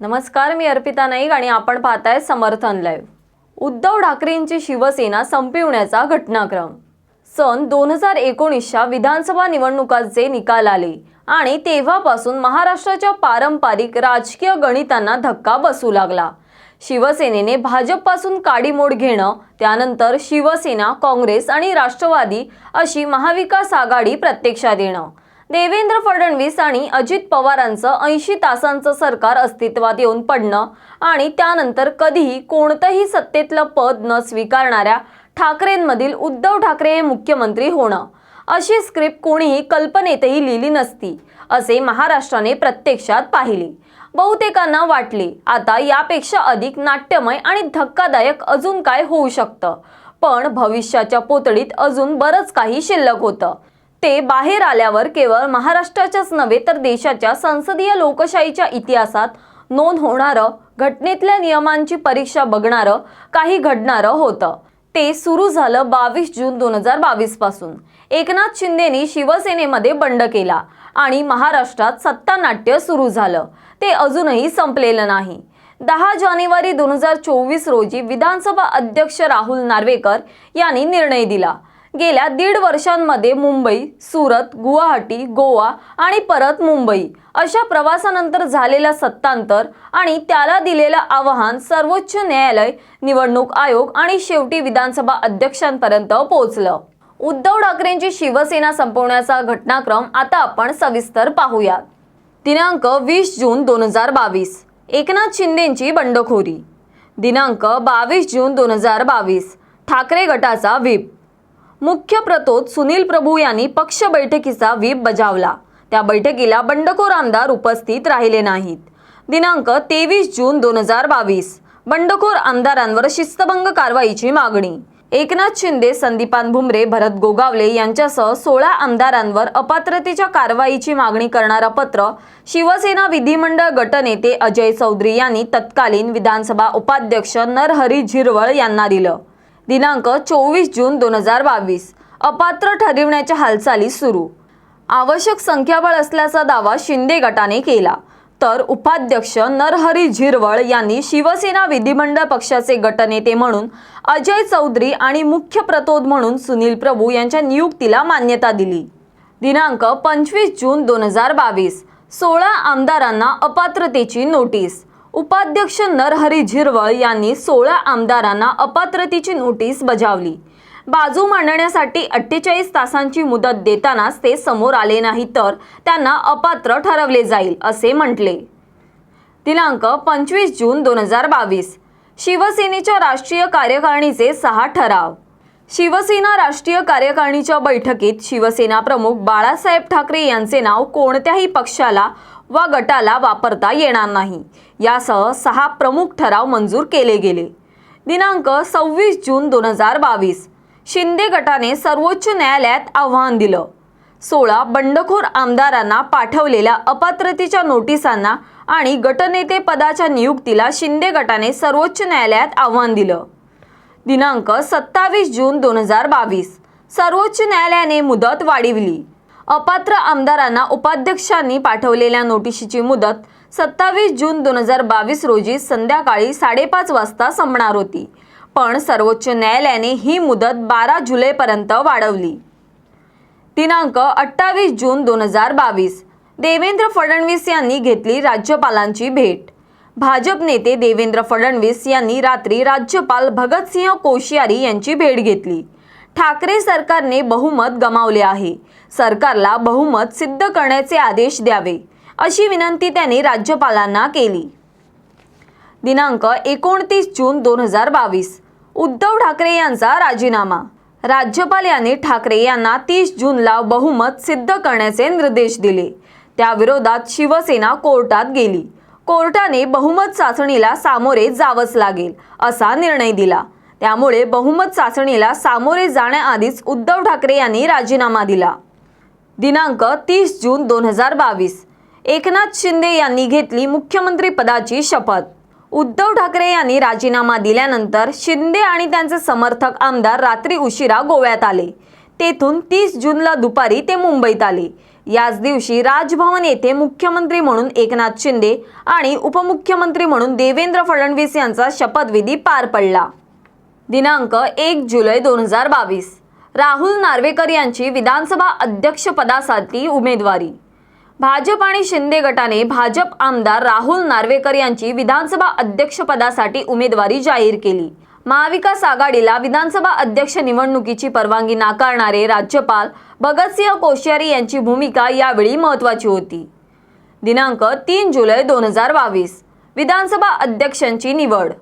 नमस्कार मी अर्पिता नाईक आणि आपण पाहताय समर्थन लाईव्ह. उद्धव ठाकरेंची शिवसेना संपविण्याचा घटनाक्रम. सन दोन हजार एकोणीसच्या विधानसभा निवडणुकांचे निकाल आले आणि तेव्हापासून महाराष्ट्राच्या पारंपरिक राजकीय गणितांना धक्का बसू लागला. शिवसेनेने भाजपपासून काडीमोड घेणं त्यानंतर शिवसेना काँग्रेस आणि राष्ट्रवादी अशी महाविकास आघाडी प्रत्यक्षात येणं. देवेंद्र फडणवीस आणि अजित पवारांचं ऐंशी तासांचं सरकार अस्तित्वात येऊन पडणं आणि त्यानंतर कधीही कोणतंही सत्तेतलं पद न स्वीकारणाऱ्या ठाकरेंमधील उद्धव ठाकरे हे मुख्यमंत्री होणं. अशी स्क्रिप्ट कोणीही कल्पनेतही लिहिली नसती असे महाराष्ट्राने प्रत्यक्षात पाहिले. बहुतेकांना वाटले आता यापेक्षा अधिक नाट्यमय आणि धक्कादायक अजून काय होऊ शकतं? पण भविष्याच्या पोतडीत अजून बरंच काही शिल्लक होतं. ते बाहेर आल्यावर केवळ महाराष्ट्राच्याच नव्हे तर देशाच्या संसदीय लोकशाहीच्या इतिहासात नोंद होणारं घटनेतल्या नियमांची परीक्षा बघणारं काही घडणारं होतं. ते सुरू झालं बावीस जून दोन हजार बावीसपासून. एकनाथ शिंदेनी शिवसेनेमध्ये बंड केला आणि महाराष्ट्रात सत्तानाट्य सुरू झालं. ते अजूनही संपलेलं नाही. दहा जानेवारी दोन हजार चोवीस रोजी विधानसभा अध्यक्ष राहुल नार्वेकर यांनी निर्णय दिला. गेल्या दीड वर्षांमध्ये मुंबई सुरत गुवाहाटी गोवा आणि परत मुंबई अशा प्रवासानंतर झालेला सत्तांतर आणि त्याला दिलेलं आवाहन सर्वोच्च न्यायालय निवडणूक आयोग आणि शेवटी विधानसभा अध्यक्षांपर्यंत पोहोचलं. उद्धव ठाकरेंची शिवसेना संपवण्याचा घटनाक्रम आता आपण सविस्तर पाहूयात. दिनांक वीस जून दोन हजार बावीस. एकनाथ शिंदेंची बंडखोरी. दिनांक बावीस जून दोन हजार बावीस. ठाकरे गटाचा व्हीप. मुख्य प्रतोद सुनील प्रभू यांनी पक्ष बैठकीचा व्हीप बजावला. त्या बैठकीला बंडखोर आमदार उपस्थित राहिले नाहीत. दिनांक तेवीस जून दोन हजार बावीस. बंडखोर आमदारांवर शिस्तभंग कारवाईची मागणी. एकनाथ शिंदे संदीपान भुमरे भरत गोगावले यांच्यासह सोळा आमदारांवर अपात्रतेच्या कारवाईची मागणी करणारं पत्र शिवसेना विधिमंडळ गटनेते अजय चौधरी यांनी तत्कालीन विधानसभा उपाध्यक्ष नरहरी झिरवळ यांना दिलं. दिनांक चोवीस जून दोन हजार बावीस. अपात्र ठरविण्याच्या हालचाली सुरू. आवश्यक संख्याबळ असल्याचा दावा शिंदे गटाने केला. तर उपाध्यक्ष नरहरी झिरवळ यांनी शिवसेना विधिमंडळ पक्षाचे गटनेते म्हणून अजय चौधरी आणि मुख्य प्रतोद म्हणून सुनील प्रभू यांच्या नियुक्तीला मान्यता दिली. दिनांक पंचवीस जून दोन हजार बावीस. सोळा आमदारांना अपात्रतेची नोटीस. उपाध्यक्ष नरहरी झिरवळ यांनी सोळा आमदारांना अपात्रतेची नोटीस बजावली. बाजू मांडण्यासाठी अठ्ठेचाळीस तासांची मुदत देतानाच ते समोर आले नाही तर त्यांना अपात्र ठरवले जाईल असे म्हटले. दिनांक पंचवीस जून दोन हजार बावीस. शिवसेनेच्या राष्ट्रीय कार्यकारिणीचे सहा ठराव. शिवसेना राष्ट्रीय कार्यकारिणीच्या बैठकीत शिवसेना प्रमुख बाळासाहेब ठाकरे यांचे नाव कोणत्याही पक्षाला व गटाला वापरता येणार नाही. यासह सहा प्रमुख ठराव मंजूर केले गेले. दिनांक सव्वीस जून दोन हजार बावीस. शिंदे गटाने सर्वोच्च न्यायालयात आव्हान दिलं. सोळा बंडखोर आमदारांना पाठवलेल्या अपात्रतेच्या नोटिसांना आणि गटनेते पदाच्या नियुक्तीला शिंदे गटाने सर्वोच्च न्यायालयात आव्हान दिलं. दिनांक सत्तावीस जून दोन हजार बावीस. सर्वोच्च न्यायालयाने मुदत वाढविली. अपात्र आमदारांना उपाध्यक्षांनी पाठवलेल्या नोटिशीची मुदत सत्तावीस जून दोन हजार बावीस रोजी संध्याकाळी साडेपाच वाजता संपणार होती. पण सर्वोच्च न्यायालयाने ही मुदत बारा जुलैपर्यंत वाढवली. दिनांक अठ्ठावीस जून दोन हजार बावीस. देवेंद्र फडणवीस यांनी घेतली राज्यपालांची भेट. भाजप नेते देवेंद्र फडणवीस यांनी रात्री राज्यपाल भगतसिंह कोश्यारी यांची भेट घेतली. ठाकरे सरकारने बहुमत गमावले आहे. सरकारला बहुमत सिद्ध करण्याचे आदेश द्यावे अशी विनंती त्यांनी राज्यपालांना केली. दिनांक एकोणतीस जून दोन हजार बावीस. उद्धव ठाकरे यांचा राजीनामा. राज्यपाल यांनी ठाकरे यांना तीस जूनला बहुमत सिद्ध करण्याचे निर्देश दिले. त्याविरोधात शिवसेना कोर्टात गेली. कोर्टाने बहुमत चाचणीला सामोरे जावंच लागेल असा निर्णय दिला. त्यामुळे बहुमत चाचणीला सामोरे जाण्याआधीच उद्धव ठाकरे यांनी राजीनामा दिला. दिनांक तीस जून दोन हजार बावीस. एकनाथ शिंदे यांनी घेतली मुख्यमंत्री पदाची शपथ. उद्धव ठाकरे यांनी राजीनामा दिल्यानंतर शिंदे आणि त्यांचे समर्थक आमदार रात्री उशिरा गोव्यात आले. तेथून तीस जूनला दुपारी ते मुंबईत आले. याच दिवशी राजभवन येथे मुख्यमंत्री म्हणून एकनाथ शिंदे आणि उपमुख्यमंत्री म्हणून देवेंद्र फडणवीस यांचा शपथविधी पार पडला. दिनांक एक जुलै दोन हजार बावीस. राहुल नार्वेकर यांची विधानसभा अध्यक्षपदासाठी उमेदवारी. भाजप आणि शिंदे गटाने भाजप आमदार राहुल नार्वेकर यांची विधानसभा अध्यक्षपदासाठी उमेदवारी जाहीर केली. महाविकास आघाडीला विधानसभा अध्यक्ष निवडणुकीची परवानगी नाकारणारे राज्यपाल भगतसिंह कोश्यारी यांची भूमिका यावेळी महत्त्वाची होती. दिनांक तीन जुलै दोन हजार बावीस. विधानसभा अध्यक्षांची निवड.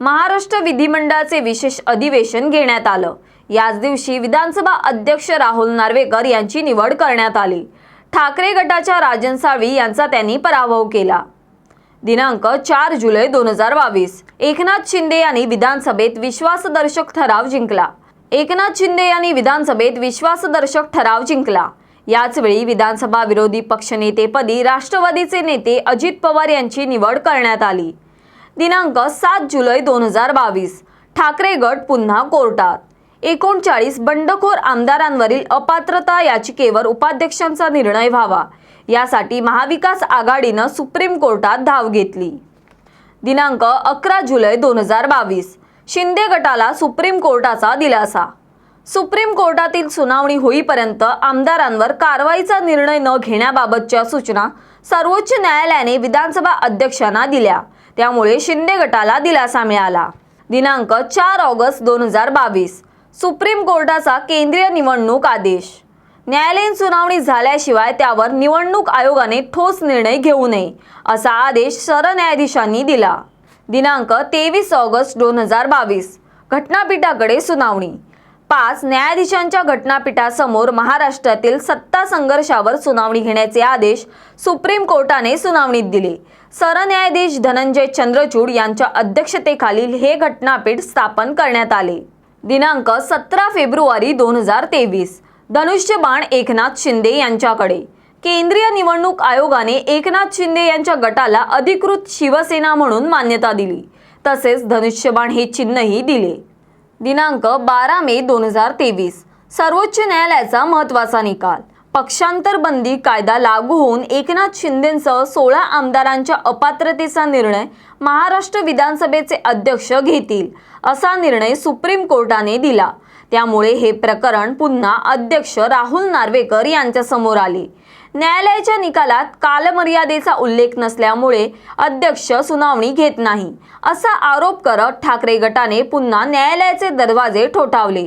महाराष्ट्र विधिमंडळाचे विशेष अधिवेशन घेण्यात आलं. याच दिवशी विधानसभा अध्यक्ष राहुल नार्वेकर यांची निवड करण्यात आली. ठाकरे गटाच्या राजन साळवी यांचा त्यांनी पराभव केला. दिनांक चार जुलै दोन हजार बावीस. एकनाथ शिंदे यांनी विधानसभेत विश्वासदर्शक ठराव जिंकला. एकनाथ शिंदे यांनी विधानसभेत विश्वासदर्शक ठराव जिंकला. याचवेळी विधानसभा विरोधी पक्षनेतेपदी राष्ट्रवादीचे नेते अजित पवार यांची निवड करण्यात आली. दिनांक सात जुलै दोन हजार बावीस. ठाकरे गट पुन्हा कोर्टात. एकोणचाळीस बंडखोर आमदारांवरील अपात्रता याचिकेवर उपाध्यक्षांचा निर्णय व्हावा. यासाठी महाविकास आघाडीनं सुप्रीम कोर्टात धाव घेतली. दिनांक अकरा जुलै दोन हजार बावीस. शिंदे गटाला सुप्रीम कोर्टाचा दिलासा. सुप्रीम कोर्टातील सुनावणी होईपर्यंत आमदारांवर कारवाईचा निर्णय न घेण्याबाबतच्या सूचना सर्वोच्च न्यायालयाने विधानसभा अध्यक्षांना दिल्या. त्यामुळे शिंदे गटाला दिलासा मिळाला. दिनांक चार ऑगस्ट दोन हजार बावीस सुप्रीम कोर्टाचा केंद्रीय निवडणूक आदेश. न्यायालयीन सुनावणी झाल्याशिवाय त्यावर निवडणूक आयोगाने ठोस निर्णय घेऊ नये असा आदेश सरन्यायाधीशांनी दिला. दिनांक तेवीस ऑगस्ट दोन हजार बावीस घटनापीठाकडे सुनावणी पाच न्यायाधीशांच्या घटनापीठासमोर महाराष्ट्रातील सत्ता संघर्षावर सुनावणी घेण्याचे आदेश सुप्रीम कोर्टाने सुनावणीत दिले. सरन्यायाधीश धनंजय चंद्रचूड यांच्या अध्यक्षतेखालील हे घटनापीठ स्थापन करण्यात आले. दिनांक सतरा फेब्रुवारी दोन हजार तेवीस. धनुष्यबाण एकनाथ शिंदे यांच्याकडे. केंद्रीय निवडणूक आयोगाने एकनाथ शिंदे यांच्या गटाला अधिकृत शिवसेना म्हणून मान्यता दिली. तसेच धनुष्यबाण हे चिन्हही दिले. दिनांक बारा मे दोन हजार तेवीस. सर्वोच्च न्यायालयाचा महत्त्वाचा निकाल. पक्षांतर बंदी कायदा लागू होऊन एकनाथ शिंदेंसह सोळा आमदारांच्या अपात्रतेचा निर्णय महाराष्ट्र विधानसभेचे अध्यक्ष घेतील असा निर्णय सुप्रीम कोर्टाने दिला. त्यामुळे हे प्रकरण पुन्हा अध्यक्ष राहुल नार्वेकर यांच्यासमोर आले. न्यायालयाच्या निकालात कालमर्यादेचा उल्लेख नसल्यामुळे अध्यक्ष सुनावणी घेत नाही असा आरोप करत ठाकरे गटाने पुन्हा न्यायालयाचे दरवाजे ठोठावले.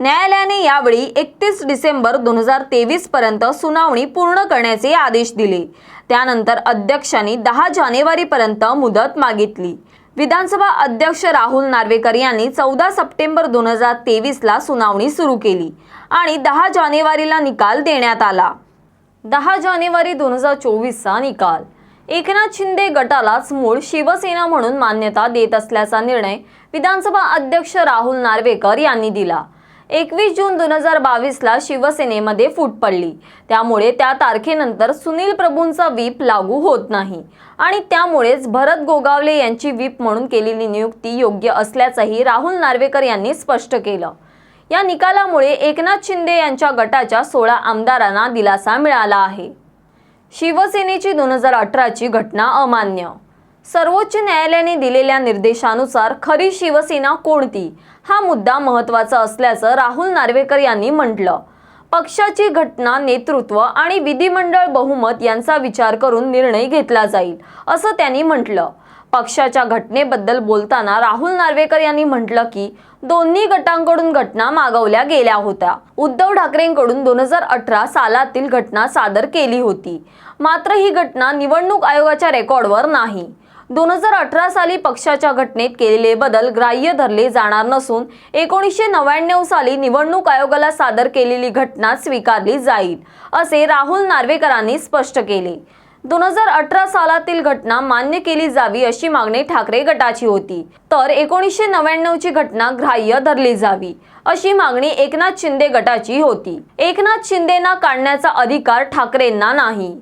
न्यायालयाने यावेळी एकतीस डिसेंबर दोन हजार तेवीस पर्यंत सुनावणी पूर्ण करण्याचे आदेश दिले. त्यानंतर अध्यक्षांनी दहा जानेवारीपर्यंत मुदत मागितली. विधानसभा अध्यक्ष राहुल नार्वेकर यांनी चौदा सप्टेंबर दोन हजार तेवीसला सुनावणी सुरू केली आणि दहा जानेवारीला निकाल देण्यात आला. दहा जानेवारी दोन हजार चोवीसचा निकाल. एकनाथ शिंदे गटालाच मूळ शिवसेना म्हणून मान्यता देत असल्याचा निर्णय विधानसभा अध्यक्ष राहुल नार्वेकर यांनी दिला. एकवीस जून दोन हजार बावीसला शिवसेनेमध्ये फूट पडली. त्यामुळे त्या तारखेनंतर सुनील प्रभूंचा व्हीप लागू होत नाही. आणि त्यामुळेच भरत गोगावले यांची व्हीप म्हणून केलेली नियुक्ती योग्य असल्याचंही राहुल नार्वेकर यांनी स्पष्ट केलं. या निकालामुळे एकनाथ शिंदे यांच्या गटाच्या सोळा आमदारांना दिलासा मिळाला आहे. शिवसेनेची दोन हजार अठराची घटना अमान्य सर्वोच्च न्यायालयाने दिलेल्या निर्देशानुसार खरी शिवसेना कोणती? हा मुद्दा महत्त्वाचा असल्याचं राहुल नार्वेकर यांनी म्हटलं. पक्षाची घटना नेतृत्व आणि विधिमंडळ बहुमत यांचा विचार करून निर्णय घेतला जाईल असं त्यांनी म्हटलं. पक्षाच्या घटनेबद्दल बोलताना राहुल नार्वेकर यांनी म्हटलं की दोन्ही गटांकडून घटना मागवल्या गेल्या होत्या. उद्धव ठाकरेंकडून दोन हजार अठरा सालातील घटना सादर केली होती. मात्र ही घटना निवडणूक आयोगाच्या रेकॉर्डवर नाही. दोन हजार अठरा साली पक्षाच्या घटनेत केलेले बदल ग्राह्य धरले जाणार नसून एकोणीसशे नव्याण्णव साली निवडणूक आयोगाला सादर केलेली घटना स्वीकारली जाईल असे राहुल नार्वेकरांनी स्पष्ट केले. दोन हजार अठरा सालातील घटना मान्य केली जावी अशी मागणी ठाकरे गटाची होती. तर एकोणीसशे नव्याण्णवची घटना ग्राह्य धरली जावी अशी मागणी एकनाथ शिंदे गटाची होती. एकनाथ शिंदेना काढण्याचा अधिकार ठाकरेंना नाही.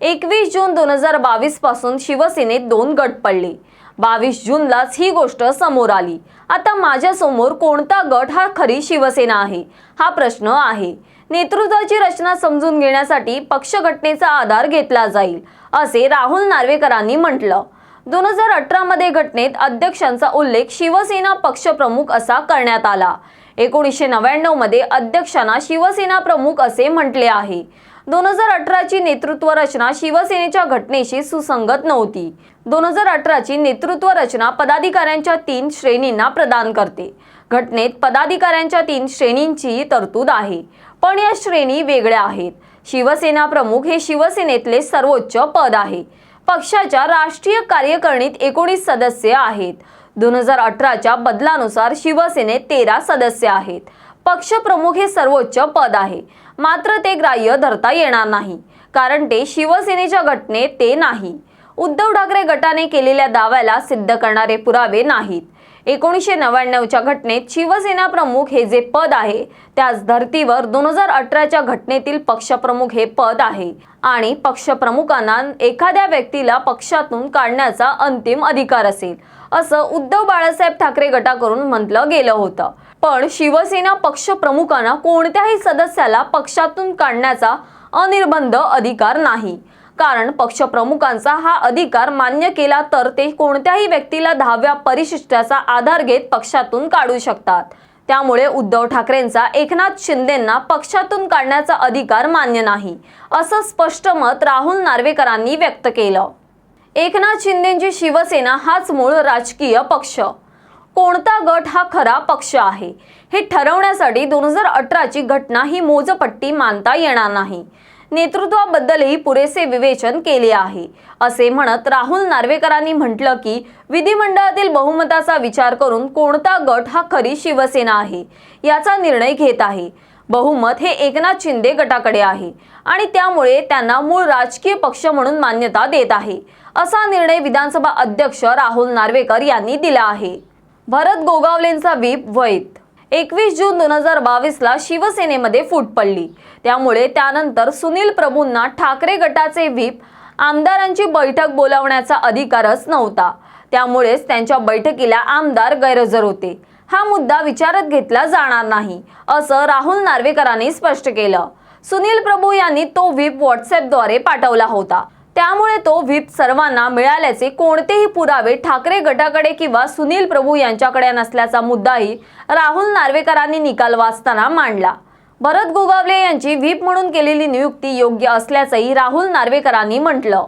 एकवीस जून दोन हजार बावीसपासून शिवसेनेत दोन गट पडले. बावीस जूनलाच ही गोष्ट समोर आली. आता माझ्यासमोर कोणता गट हा खरी शिवसेना आहे? हा प्रश्न आहे. नेतृत्वाची रचना समजून घेण्यासाठी पक्षघटनेचा आधार घेतला जाईल असे राहुल नार्वेकरांनी म्हटलं. दोन हजार अठरा मध्ये घटनेत अध्यक्षांचा उल्लेख शिवसेना पक्षप्रमुख असा करण्यात आला. एकोणीसशे नव्याण्णवमध्ये अध्यक्षांना शिवसेना प्रमुख असे म्हटले आहे. दोन हजार अठराची नेतृत्व रचना शिवसेनेच्या घटनेशी सुसंगत नव्हती. दोन हजार अठराची नेतृत्व रचना पदाधिकाऱ्यांच्या तीन श्रेणींना प्रदान करते. घटनेत पदाधिकाऱ्यांच्या तीन श्रेणींची तरतूद आहे. पण या श्रेणी वेगळ्या आहेत. शिवसेना प्रमुख हे शिवसेनेतले सर्वोच्च पद आहे. पक्षाच्या राष्ट्रीय कार्यकारिणीत एकोणीस सदस्य आहेत. दोन हजार अठराच्या बदलानुसार शिवसेनेत तेरा सदस्य आहेत. पक्षप्रमुख हे सर्वोच्च पद आहे. मात्र ते ग्राह्य धरता येणार नाही. कारण ते शिवसेनेच्या घटनेत ते नाही. उद्धव ठाकरे गटाने केलेल्या दाव्याला सिद्ध करणारे पुरावे नाहीत. एकोणीसशे नव्याण्णवच्या घटनेत शिवसेना प्रमुख हे जे पद आहे त्याच धर्तीवर दोन हजार अठराच्या घटनेतील पक्षप्रमुख हे पद आहे. आणि पक्षप्रमुखांना एखाद्या व्यक्तीला पक्षातून काढण्याचा अंतिम अधिकार असेल. असं उद्धव बाळासाहेब ठाकरे गटाकडून म्हटलं गेलं होतं. पण शिवसेना पक्षप्रमुखांना कोणत्याही सदस्याला पक्षातून काढण्याचा अनिर्बंध अधिकार नाही. कारण पक्षप्रमुखांचा हा अधिकार मान्य केला तर ते कोणत्याही व्यक्तीला दहाव्या परिशिष्टाचा आधार घेत पक्षातून काढू शकतात. त्यामुळे उद्धव ठाकरेंचा एकनाथ शिंदेंना पक्षातून काढण्याचा अधिकार मान्य नाही असं स्पष्ट मत राहुल नार्वेकरांनी व्यक्त केलं. एकनाथ शिंदेची शिवसेना हाच मूळ राजकीय पक्ष. कोणता गट हा खरा पक्ष आहे? हे ठरवण्यासाठी दोन हजार अठराची घटना ही मोजपट्टी मानता येणार नाही. नेतृत्वाबद्दलही पुरेसे विवेचन केले आहे. असे म्हणत राहुल नार्वेकरांनी म्हटलं की विधिमंडळातील बहुमताचा विचार करून कोणता गट हा खरी शिवसेना आहे याचा निर्णय घेत आहे. बहुमत हे एकनाथ शिंदे गटाकडे आहे आणि त्यामुळे त्यांना मूळ राजकीय पक्ष म्हणून मान्यता देत आहे असा निर्णय विधानसभा अध्यक्ष राहुल नार्वेकर यांनी दिला आहे. भरत गोगावलेंचा व्हीप वैध. एकवीस जून दोन हजार बावीसला शिवसेनेमध्ये फूट पडली. त्यामुळे त्यानंतर सुनील प्रभूंना ठाकरे गटाचे व्हीप आमदारांची बैठक बोलावण्याचा अधिकारच नव्हता. त्यामुळेच त्यांच्या बैठकीला आमदार गैरहजर होते. हा मुद्दा विचारात घेतला जाणार नाही असं राहुल नार्वेकरांनी स्पष्ट केलं. सुनील प्रभू यांनी तो व्हीप व्हॉट्सअपद्वारे पाठवला होता. त्यामुळे तो व्हीप सर्वांना मिळाल्याचे कोणतेही पुरावे ठाकरे गटाकडे किंवा सुनील प्रभू यांच्याकडे नसल्याचा मुद्दाही राहुल नार्वेकरांनी निकाल वाचताना मांडला. भरत गोगावले यांची व्हीप म्हणून केलेली नियुक्ती योग्य असल्याचंही राहुल नार्वेकरांनी म्हटलं.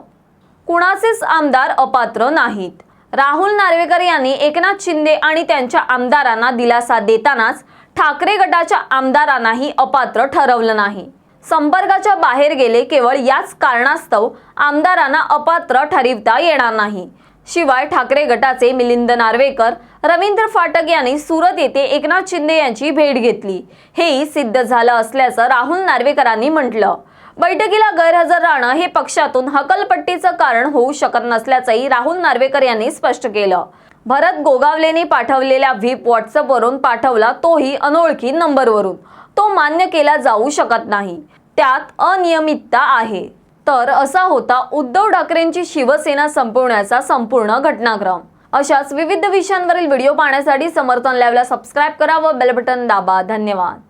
कुणाचेच आमदार अपात्र नाहीत. राहुल नार्वेकर यांनी एकनाथ शिंदे आणि त्यांच्या आमदारांना दिलासा देतानाच ठाकरे गटाच्या आमदारांनाही अपात्र ठरवलं नाही. संपर्काच्या बाहेर गेले केवळ याच कारणास्तव आमदारांना अपात्र ठरविता येणार नाही. शिवाय ठाकरे गटाचे मिलिंद नार्वेकर रवींद्र फाटक यांनी सुरत येथे एकनाथ शिंदे यांची भेट घेतली. हेही सिद्ध झालं असल्याचं राहुल नार्वेकरांनी म्हटलं. बैठकीला गैरहजर राहणं हे पक्षातून हकलपट्टीचं कारण होऊ शकत नसल्याचंही राहुल नार्वेकर यांनी स्पष्ट केलं. भरत गोगावलेने पाठवलेल्या व्हीप व्हॉट्सअपवरून पाठवला तोही अनोळखी नंबरवरून. तो मान्य केला जाऊ शकत नाही. त्यात अनियमितता आहे. तर असा होता उद्धव ठाकरेंची शिवसेना संपवण्याचा संपूर्ण घटनाक्रम. अशाच विविध विषयांवरील व्हिडिओ पाहण्यासाठी समर्थन लाईव्हला सबस्क्राईब करा व बेल बटन दाबा. धन्यवाद.